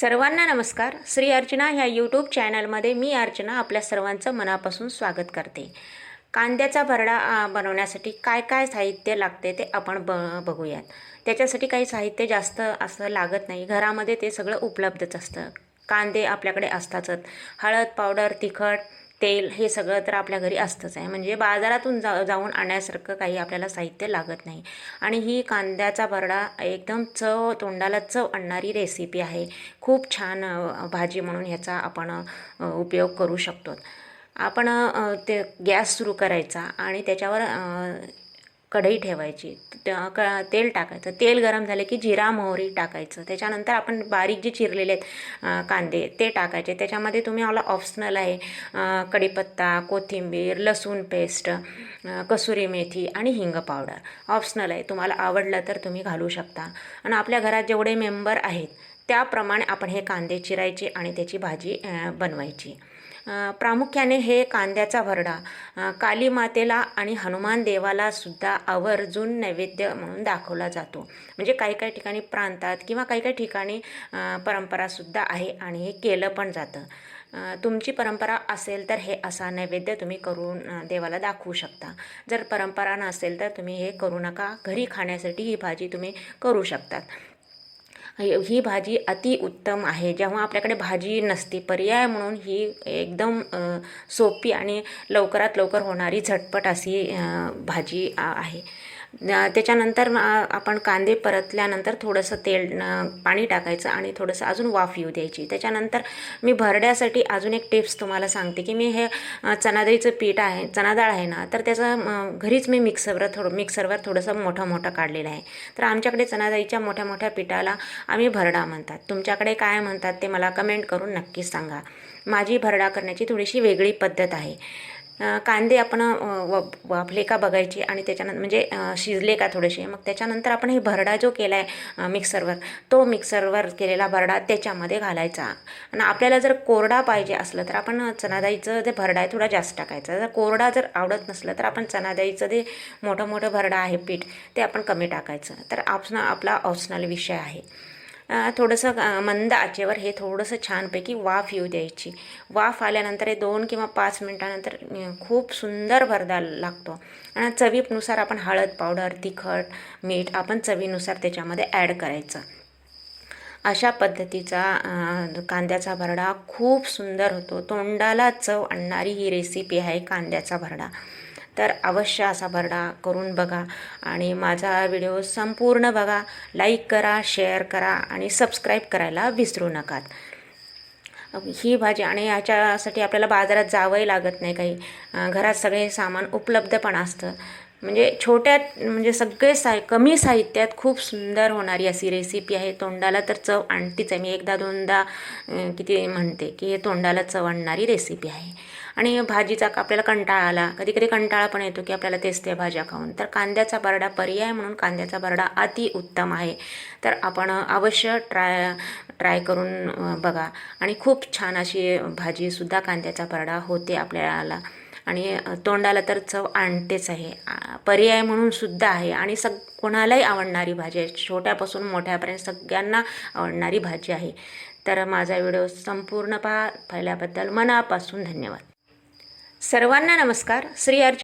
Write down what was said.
सर्वांना नमस्कार. श्री अर्चना ह्या यूट्यूब चॅनलमध्ये मी अर्चना आपल्या सर्वांचं मनापासून स्वागत करते. कांद्याचा भरडा बनवण्यासाठी काय काय साहित्य लागते ते आपण ब बघूयात. त्याच्यासाठी काही साहित्य जास्त असं लागत नाही. घरामध्ये ते सगळं उपलब्धच असतं. कांदे आपल्याकडे असतातच. हळद पावडर तिखट तेल हे सगळं तर आपल्या घरी असतंच आहे. म्हणजे बाजारातून जा जाऊन आणण्यासारखं काही आपल्याला साहित्य लागत नाही. आणि ही कांद्याचा भरडा एकदम चव तोंडाला चव आणणारी रेसिपी आहे. खूप छान भाजी म्हणून ह्याचा आपण उपयोग करू शकतो. आपण ते गॅस सुरू करायचा आणि त्याच्यावर कढई ठेवायची. त- क तेल टाकायचं. तेल गरम झाले की जिरा मोहरी टाकायचं. त्याच्यानंतर आपण बारीक जे चिरलेले आहेत कांदे ते टाकायचे. त्याच्यामध्ये तुम्ही मला ऑप्शनल आहे कढीपत्ता कोथिंबीर लसूण पेस्ट कसुरी मेथी आणि हिंग पावडर ऑप्शनल आहे. तुम्हाला आवडलं तर तुम्ही घालू शकता. आणि आपल्या घरात जेवढे मेंबर आहेत त्याप्रमाणे आपण हे कांदे चिरायचे आणि त्याची भाजी बनवायची. प्रामुख्याने हे कांद्याचा भरडा. काली मातेला आणि हनुमान देवाला सुद्धा आवर्जून नैवेद्य म्हणून दाखवला जातो. म्हणजे काही काही ठिकाणी प्रांतात किंवा काही काही ठिकाणी परंपरासुद्धा आहे आणि हे केलं पण जातं. तुमची परंपरा असेल तर हे असा नैवेद्य तुम्ही करून देवाला दाखवू शकता. जर परंपरा नसेल तर तुम्ही हे करू नका. घरी खाण्यासाठी ही भाजी तुम्ही करू शकतात. ही भाजी अतिउत्तम आहे. जेव्हा आपल्याकडे भाजी नसते पर्याय म्हणून ही एकदम सोपी आणि लवकरात लवकर होणारी झटपट अशी भाजी आहे. त्याच्यानंतर आपण कांदे परतल्यानंतर थोडंसं तेल पाणी टाकायचं आणि थोडंसं अजून वाफ येऊ द्यायची. त्याच्यानंतर मी भरड्यासाठी अजून एक टिप्स तुम्हाला सांगते की मी हे चणादाळीचं पीठ आहे चणा डाळ आहे ना तर त्याचं घरीच मी मिक्सरवर थोडं मिक्सरवर थोडंसं मोठं मोठं काढलेलं आहे. तर आमच्याकडे चणादाळीच्या मोठ्या मोठ्या पिठाला आम्ही भरडा म्हणतात. तुमच्याकडे काय म्हणतात ते मला कमेंट करून नक्कीच सांगा. माझी भरडा करण्याची थोडीशी वेगळी पद्धत आहे. कांदे आपण व वाफले का बघायचे आणि त्याच्यानंतर म्हणजे शिजले का थोडेसे. मग त्याच्यानंतर आपण हे भरडा जो केला आहे मिक्सरवर तो मिक्सरवर केलेला भरडा त्याच्यामध्ये घालायचा. आणि आपल्याला जर कोरडा पाहिजे असलं तर आपण चणादाईचं जे भरडा आहे थोडा जास्त टाकायचा. जर कोरडा जर आवडत नसलं तर आपण चणादाईचं जे मोठं मोठं भरडा आहे पीठ ते आपण कमी टाकायचं. तर आपण आपला ऑप्शनल विषय आहे. थोडंसं मंद आचेवर हे थोडंसं छानपैकी वाफ येऊ द्यायची. वाफ आल्यानंतर हे दोन किंवा पाच मिनटानंतर खूप सुंदर भरदा लागतो. आणि चवीनुसार आपण हळद पावडर तिखट मीठ आपण चवीनुसार त्याच्यामध्ये ॲड करायचं. अशा पद्धतीचा कांद्याचा भरडा खूप सुंदर होतो. तोंडाला चव आणणारी ही रेसिपी आहे कांद्याचा भरडा. तर अवश्य असा भरडा करून बघा आणि माझा व्हिडिओ संपूर्ण बघा लाईक करा शेअर करा आणि सबस्क्राईब करायला विसरू नका ही भाजी आणि याच्यासाठी आपल्याला बाजारात जावंही लागत नाही काही. घरात सगळे सामान उपलब्ध पण असतं. म्हणजे छोट्या म्हणजे सगळे साहि कमी साहित्यात खूप सुंदर होणारी अशी रेसिपी आहे. तोंडाला तर चव आणतीच आहे. मी एकदा दोनदा किती म्हणते की हे तोंडाला चव आणणारी रेसिपी आहे. आणि भाजीचा का आपल्याला कंटाळा आला? कधी कधी कंटाळा पण येतो की आपल्याला तेच त्या भाज्या खाऊन. तर कांद्याचा बरडा पर्याय म्हणून कांद्याचा बरडा अति उत्तम आहे. तर आपण अवश्य ट्राय ट्राय करून बघा. आणि खूप छान अशी भाजीसुद्धा कांद्याचा बरडा होते आपल्याला. आणि तोंडाला तर चव आणतेच आहे. पर्याय म्हणून सुद्धा आहे. आणि सग कोणालाही आवडणारी भाजी आहे. छोट्यापासून मोठ्यापर्यंत सगळ्यांना आवडणारी भाजी आहे. तर माझा व्हिडिओ संपूर्ण पहा. पाहिल्याबद्दल मनापासून धन्यवाद. सर्वांना नमस्कार. श्री अर्ज